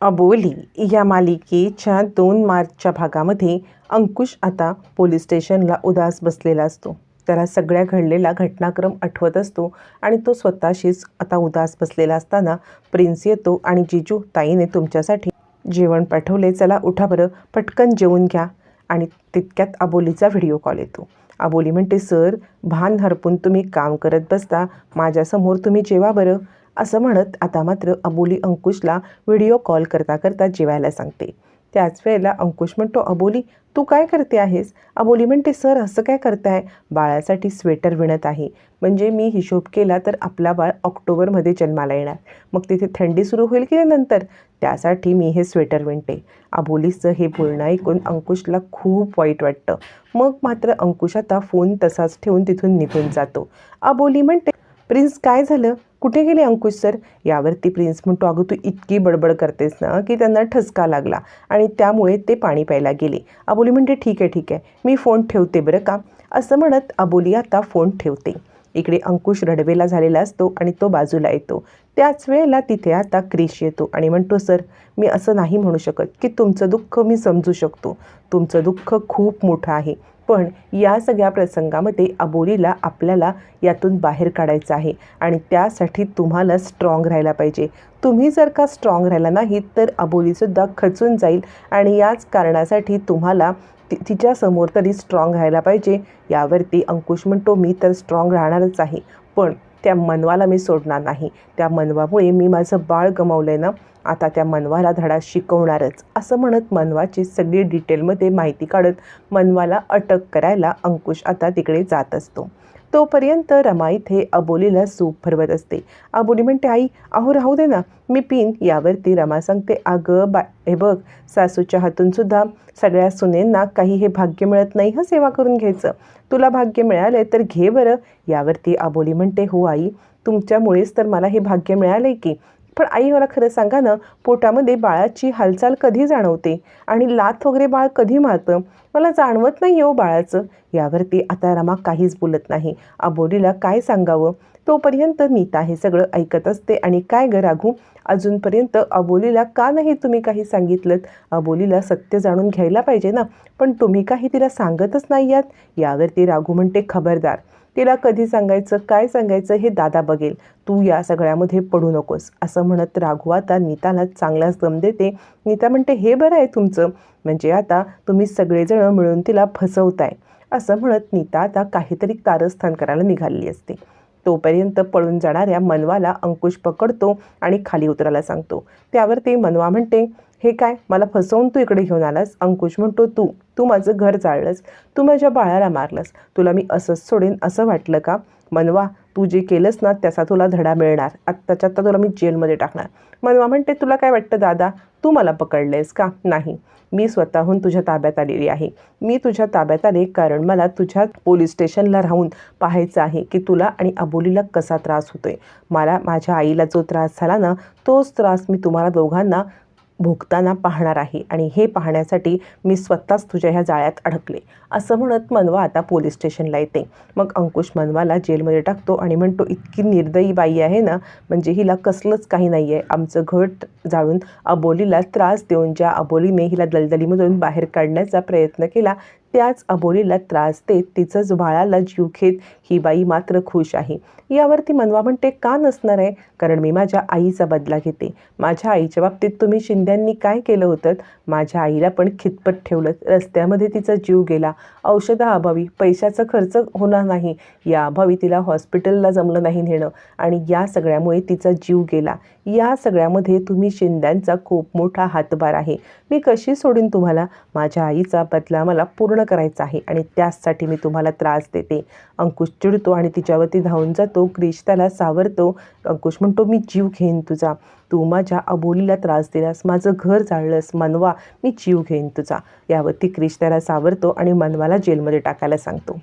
अबोली या मालिकेच्या दोन मार्चच्या भागामध्ये अंकुश आता पोलीस स्टेशनला उदास बसलेला असतो. त्याला सगळ्या घडलेला घटनाक्रम आठवत असतो आणि तो स्वतःशीच आता उदास बसलेला असताना प्रिन्स येतो आणि जिजू ताईने तुमच्यासाठी जेवण पाठवले चला उठा बरं पटकन जेवून घ्या. आणि तितक्यात अबोलीचा व्हिडिओ कॉल येतो. अबोली म्हणते सर भान हरपून तुम्ही काम करत बसता माझ्यासमोर तुम्ही जेवा बरं. असं म्हणत आता मात्र अबोली अंकुशला व्हिडिओ कॉल करता करता जेवायला सांगते. त्याच वेळेला अंकुश म्हणतो अबोली तू काय करते आहेस? अबोली म्हणते सर असं काय करताय? बाळासाठी स्वेटर विणत आहे. म्हणजे मी हिशोब केला तर आपला बाळ ऑक्टोबरमध्ये जन्माला येणार. मग तिथे थंडी सुरू होईल की नाही नंतर? त्यासाठी मी हे स्वेटर विणते. अबोलीचं हे बोलणं ऐकून अंकुशला खूप वाईट वाटतं. मग मात्र अंकुश आता फोन तसाच ठेवून तिथून निघून जातो. अबोली म्हणते प्रिन्स काय झालं? कुठे गेले अंकुश सर? यावरती प्रिन्स म्हणतो अगं तू इतकी बडबड करतेस ना की त्यांना ठसका लागला आणि त्यामुळे ते पाणी प्यायला गेले. अबोली म्हणते ठीक आहे ठीक आहे. मी फोन ठेवते बरं का? असं म्हणत अबोली आता फोन ठेवते. इकडे अंकुश रडवेला झालेला असतो आणि तो बाजूला येतो. त्याच वेळेला तिथे आता क्रिश येतो आणि म्हणतो सर मी असं नाही म्हणू शकत की तुमचं दुःख मी समजू शकतो. तुमचं दुःख खूप मोठं आहे. पण या सगळ्या प्रसंगामध्ये अबोलीला आपल्याला यातून बाहेर काढायचं आहे आणि त्यासाठी तुम्हाला स्ट्रॉंग राहायला पाहिजे. तुम्ही जर का स्ट्रॉंग राहिला नाहीत तर अबोलीसुद्धा खचून जाईल आणि याच कारणासाठी तुम्हाला ति तिच्यासमोर तरी स्ट्रॉंग राहायला पाहिजे. यावरती अंकुश म्हणतो मी तर स्ट्रॉंग राहणारच आहे. पण त्या मनवाला मी सोडणार नाही. त्या मनवामुळे मी माझं बाळ गमावलं आहे ना. आता त्या मनवाला धडा शिकवणारच. असं म्हणत मनवाची सगळी डिटेलमध्ये माहिती काढत मनवाला अटक करायला अंकुश आता तिकडे जात असतो. तोपर्यंत रमा इथे अबोलीला सूप भरवत असते. अबोली म्हणते आई अहो राहू दे ना. मी पिन. यावरती रमा सांगते अगं बा हे बघ सासूच्या हातूनसुद्धा सगळ्या सुनेंना काही हे भाग्य मिळत नाही हं सेवा करून घ्यायचं. तुला भाग्य मिळालं तर घे बरं. यावरती अबोली म्हणते हो आई तुमच्यामुळेच तर मला हे भाग्य मिळालं आहे की. पण आई मला खरं सांगा ना पोटामध्ये बाळाची हालचाल कधी जाणवते आणि लाथ वगैरे बाळ कधी मारतं? मला जाणवत नाही हो बाळाचं. यावरती आता रमा काहीच बोलत नाही. अबोलीला काय सांगावं? तोपर्यंत नीता हे सगळं ऐकत असते. आणि काय ग राघू? अजूनपर्यंत अबोलीला का नाही तुम्ही काही सांगितलं अबोलीला सत्य जाणून घ्यायला पाहिजे ना. पण तुम्ही काही तिला सांगतच नाही यात. यावरती राघू म्हणते खबरदार. तिला कधी सांगायचं काय सांगायचं हे दादा बघेल. तू या सगळ्यामध्ये पडू नकोस. असं म्हणत राघू आता नीताला चांगलाच दम देते. नीता म्हणते हे बरं आहे तुमचं. म्हणजे आता तुम्ही सगळेजण मिळून तिला फसवताय. असं म्हणत नीता आता काहीतरी कारस्थान करायला निघालेली असते. तोपर्यंत पळून जाणाऱ्या मनवाला अंकुश पकडतो आणि खाली उतरायला सांगतो. त्यावर ते मनवा म्हणते हे काय? मला फसवून तू इकडे घेऊन आलास? अंकुश म्हणतो तू तू माझं घर चाळलंस तू माझ्या बाळाला मारलंस. तुला मी असंच सोडेन असं वाटलं का? मनवा तू जे केलंस ना त्याचा तुला धडा मिळणार. आत्ताच्या आत्ता तुला मी जेलमध्ये टाकणार. मनवा म्हणते तुला काय वाटतं दादा? तू मला पकडलेस का? नाही. मी स्वतःहून तुझ्या ताब्यात आलेली आहे. मी तुझ्या ताब्यात आले कारण मला तुझ्या पोलीस स्टेशनला राहून पाहायचं आहे की तुला आणि अबोलीला कसा त्रास होतोय. मला माझ्या आईला जो त्रास झाला ना तोच त्रास मी तुम्हाला दोघांना भोगताना पाहणार आहे आणि हे पाहण्यासाठी मी स्वतःच तुझ्या ह्या जाळ्यात अडकले. असं म्हणत मनवा आता पोलीस स्टेशनला येते. मग अंकुश मनवाला जेलमध्ये टाकतो आणि म्हणतो इतकी निर्दयी बाई आहे ना म्हणजे हिला कसलंच काही नाही आहे आमचं घट जाळून अबोलीला त्रास देऊन ज्या अबोलीने हिला दलदलीमधून बाहेर काढण्याचा प्रयत्न केला त्याच अबोलीला त्रास देत तिचंच बाळाला जीव घेत ही बाई मात्र खुश आहे. यावरती मनवा म्हणते का नसणार आहे? कारण मी माझ्या आईचा बदला घेते. माझ्या आईच्या बाबतीत तुम्ही शिंद्यांनी काय केलं होतं? माझ्या आईला पण खितपत ठेवलं. रस्त्यामध्ये तिचा जीव गेला. औषधाअभावी पैशाचा खर्च होणार नाही. या अभावी तिला हॉस्पिटलला जमलं नाही नेणं आणि या सगळ्यामुळे तिचा जीव गेला. या सगळ्यामध्ये तुम्ही शिंद्यांचा खूप मोठा हातभार आहे. मी कशी सोडीन तुम्हाला? माझ्या आईचा बदला मला पूर्ण करायचा आहे आणि त्याचसाठी मी तुम्हाला त्रास देते. अंकुश चिडतो आणि तिच्यावरती धावून जातो. क्रिश त्याला सावरतो. अंकुश म्हणतो मी जीव घेईन तुझा. तू माझ्या अबोलीला त्रास दिलास माझं घर जाळलंस. मनवा मी जीव घेईन तुझा. यावरती क्रिश त्याला सावरतो आणि मनवाला जेलमध्ये टाकायला सांगतो.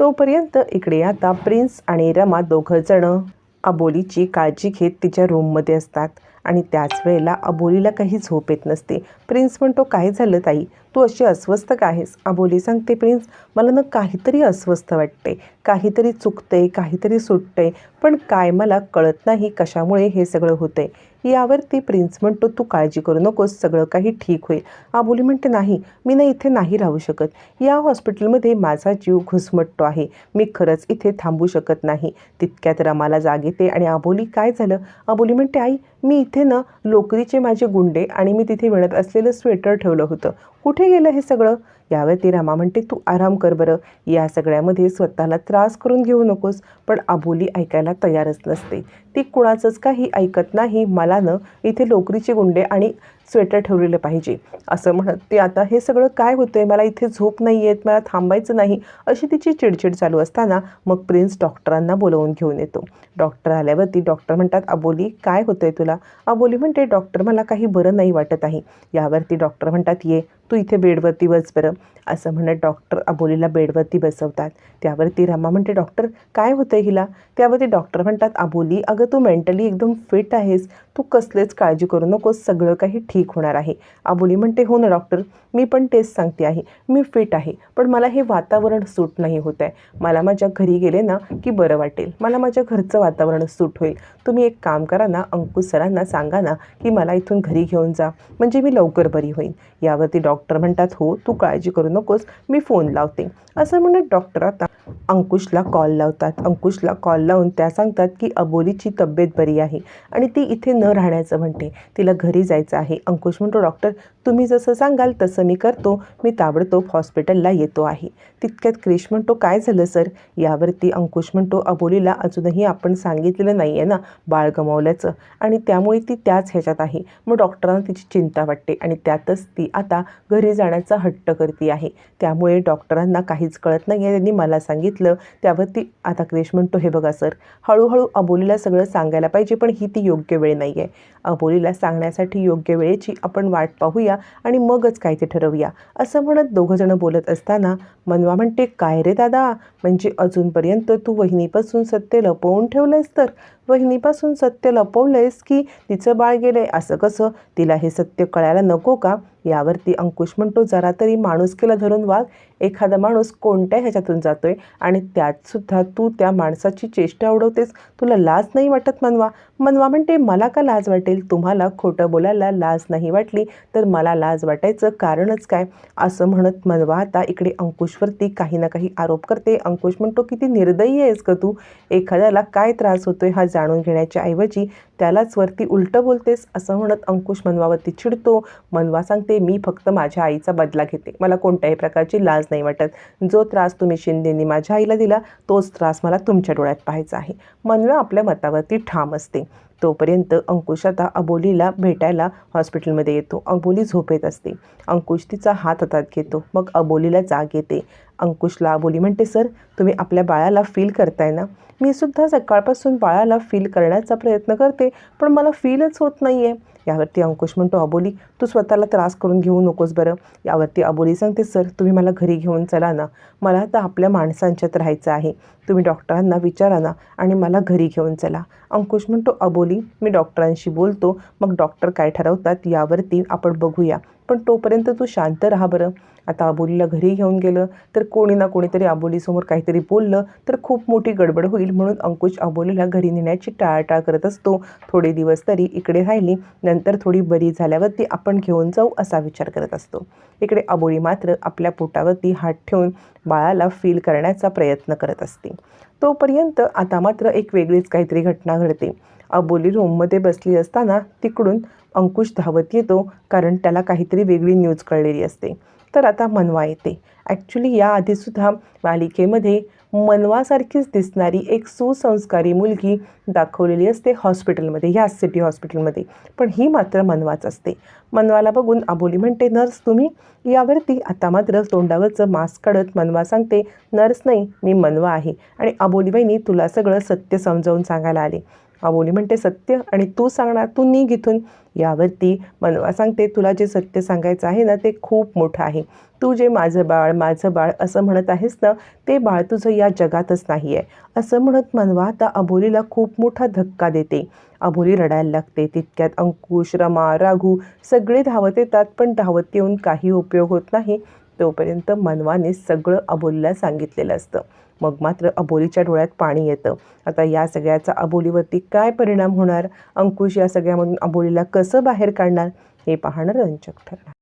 तोपर्यंत इकडे आता प्रिन्स आणि रमा दोघंजणं अबोलीची काळजी घेत तिच्या रूममध्ये असतात. आणि त्याच वेळेला अबोलीला काही झोप येत नसते. प्रिन्स म्हणतो काय झालं ताई? तू अशी अस्वस्थ का आहेस? अबोली सांगते प्रिन्स मला ना काहीतरी अस्वस्थ वाटते. काहीतरी चुकते काहीतरी सुटते पण काय मला कळत नाही कशामुळे हे सगळं होतंय. यावरती प्रिन्स म्हणतो तू काळजी करू नकोस सगळं काही ठीक होईल. आबोली म्हणते नाही मी ना इथे नाही राहू शकत. या हॉस्पिटलमध्ये माझा जीव घुसमटतो आहे. मी खरंच इथे थांबू शकत नाही. तितक्यात रमाला जाग येते आणि आबोली काय झालं? आबोली म्हणते आई मी इथे ना लोकरीचे माझे गुंडे आणि मी तिथे मिळत असलेलं स्वेटर ठेवलं होतं. कुठे गेलं हे सगळं? यावरती रामा म्हणते तू आराम कर बरं. या सगळ्यामध्ये स्वतःला त्रास करून घेऊ नकोस पण आबोली ऐकायला तयारच नसते. ती कुणाचंच काही ऐकत नाही. मला न इथे लोकरीचे गुंडे आणि स्वेटर ठेवलेलं पाहिजे. असं म्हणत ते आता हे सगळं काय होतंय? मला इथे झोप नाही येत मला थांबायचं नाही. अशी तिची चिडचिड चालू असताना मग प्रिन्स डॉक्टरांना बोलवून घेऊन येतो. डॉक्टर आल्यावरती डॉक्टर म्हणतात अबोली काय होतंय तुला? अबोली म्हणते डॉक्टर मला काही बरं नाही वाटत आहे. यावरती डॉक्टर म्हणतात ये तू इथे बेडवरती बस बरं. असं म्हणत डॉक्टर अबोलीला बेडवरती बसवतात. त्यावरती रमा म्हणते डॉक्टर काय होतं हिला? त्यावरती डॉक्टर म्हणतात अबोली अगं तू मेंटली एकदम फिट आहेस. तू कसलेच काळजी करू नकोस सगळं काही ठीक होणार आहे. अबोली म्हणते हो ना डॉक्टर मी पण तेच सांगते आहे. मी फिट आहे. पण मला हे वातावरण सूट नाही होत आहे. मला माझ्या घरी गेले ना की बरं वाटेल. मला माझ्या घरचं वातावरण सूट होईल. तुम्ही एक काम करा ना अंकुश सरांना सांगा ना की मला इथून घरी घेऊन जा. म्हणजे मी लवकर बरी होईन. यावरती डॉक्टर म्हणतात हो तू काळजी करू नकोस. मी फोन लावते. असं म्हणत डॉक्टर आता अंकुशला कॉल लावतात. अंकुशला कॉल लावून त्या सांगतात की अबोलीची तब्येत बरी आहे. आणि ती इथे न राहण्याचं म्हणते. तिला घरी जायचं आहे. अंकुश म्हणतो डॉक्टर तुम्ही जसं सांगाल तसं मी करतो. मी ताबडतोब हॉस्पिटलला येतो आहे. तितक्यात क्रिश म्हणतो काय झालं सर? यावरती अंकुश म्हणतो अबोलीला अजूनही आपण सांगितलेलं नाही आहे ना बाळ गमावल्याचं. आणि त्यामुळे ती त्याच ह्याच्यात आहे. मग डॉक्टरांना तिची चिंता वाटते आणि त्यातच ती आता घरी जाण्याचा हट्ट करते आहे. त्यामुळे डॉक्टरांना काहीच कळत नाही आहे त्यांनी मला सांगितलं त्यावरती आता क्रिश म्हणतो हे बघा सर हळूहळू अबोलीला सगळं सांगायला पाहिजे पण ही ती योग्य वेळ नाही आहे अबोलीला सांगण्यासाठी योग्य वेळेची आपण वाट पाहूया आणि मगच काय ते ठरवूया. असं म्हणत दोघंजणं बोलत असताना मनवा म्हणते काय रे दादा? म्हणजे अजूनपर्यंत तू वहिनीपासून सत्य लपवून ठेवलंयस तर? वहिनीपासून सत्य लपवलंयस की तिचं बाळ गेलंय? असं कसं? तिला हे सत्य कळायला नको का? यावरती अंकुश म्हणतो जरा तरी माणुसकीला धरून वाघ एखादा माणूस कोणत्या ह्याच्यातून जातोय आणि त्यातसुद्धा तू त्या माणसाची चेष्टा उडवतेस तुला लाज नाही वाटत मनवा? मनवा म्हणते मला का लाज वाटेल? तुम्हाला खोटं बोलायला लाज नाही वाटली तर मला लाज वाटायचं कारणच काय? असं म्हणत मनवा आता इकडे अंकुशवरती काही ना काही आरोप करते. अंकुश म्हणतो किती निर्दयी आहेस का तू. एखाद्याला काय त्रास होतोय हा जाणून घेण्याच्या ऐवजी त्यालाच वरती उलटं बोलतेस. असं म्हणत अंकुश मनवावरती चिडतो. मनवा सांगते मी फक्त माझ्या आईचा बदला घेते. मला कोणत्याही प्रकारची लाज नाही वाटत. जो त्रास तुम्ही शिंदेंनी माझ्या आईला दिला तोच त्रास मला तुमच्या डोळ्यात पाहायचा आहे. मनवा आपल्या मतावरती ठाम असते. तोपर्यंत अंकुश आता अबोलीला भेटायला हॉस्पिटलमध्ये येतो. अबोली झोपेत असते. अंकुश तिचा हात हातात घेतो. मग अबोलीला जाग येते. अंकुशला अबोली म्हणते सर तुम्ही आपल्या बाळाला फील करताय ना? मी सुद्धा सकाळपासून बाळाला फील करण्याचा प्रयत्न करते पण मला फीलच होत नाही आहे यावरती अंकुश म्हणतो अबोली तू स्वतःला त्रास करून घेऊ नकोस बरं. यावरती अबोली सांगते सर तुम्ही मला घरी घेऊन चला ना. मला आता आपल्या माणसांच्यात राहायचं आहे. तुम्ही डॉक्टरांना विचारा ना आणि मला घरी घेऊन चला. अंकुश म्हणतो अबोली मी डॉक्टरांशी बोलतो. मग डॉक्टर काय ठरवतात यावरती आपण बघूया. पण तोपर्यंत तू शांत राहा बरं. आता अबोलीला घरी घेऊन गेलं तर कोणी ना कोणीतरी अबोलीसमोर काहीतरी बोललं तर खूप मोठी गडबड होईल म्हणून अंकुश अबोलीला घरी नेण्याची टाळाटाळ करत असतो. थोडे दिवस तरी इकडे राहिली नंतर थोडी बरी झाल्यावरती आपण घेऊन जाऊ असा विचार करत असतो. इकडे अबोली मात्र आपल्या पोटावरती हात ठेवून बाळाला फील करण्याचा प्रयत्न करत असते. तोपर्यंत आता मात्र एक वेगळीच काहीतरी घटना घडते. अबोली रूममध्ये बसली असताना तिकडून अंकुश धावत येतो कारण त्याला काहीतरी वेगळी न्यूज कळलेली असते. तर आता मनवा येते. ॲक्च्युली याआधीसुद्धा मालिकेमध्ये मनवासारखीच दिसणारी एक सुसंस्कारी मुलगी दाखवलेली असते हॉस्पिटलमध्ये ह्या सिटी हॉस्पिटलमध्ये पण ही मात्र मनवाच असते. मनवाला बघून अबोली म्हणते नर्स तुम्ही? यावरती आता मात्र तोंडावरचं मास्क काढत मनवा सांगते नर्स नाही मी मनवा आहे. आणि अबोलीबाईंनी तुला सगळं सत्य समजावून सांगायला आले. अबोली म्हणते सत्य आणि तू सांगणार तू निघ इथून यावरती. मनवा सांगते तुला जे सत्य सांगायचं आहे ना ते खूप मोठं आहे. तू जे माझं बाळ माझं बाळ असं म्हणत आहेस ना ते बाळ तुझं या जगातच नाही आहे असं म्हणत मनवा आता अबोलीला खूप मोठा धक्का देते. अबोली रडायला लागते तितक्यात अंकुश रमा राघू सगळे धावत येतात पण धावत येऊन काही उपयोग होत नाही. तोपर्यंत मनवाने सगळं अबोलीला सांगितलेलं असतं. मग मात्र अबोलीच्या डोळ्यात पाणी येतं. आता या सगळ्याचा अबोलीवरती काय परिणाम होणार? अंकुश या सगळ्यामधून अबोलीला कसं बाहेर काढणार? हे पाहणं रंजक ठरणार.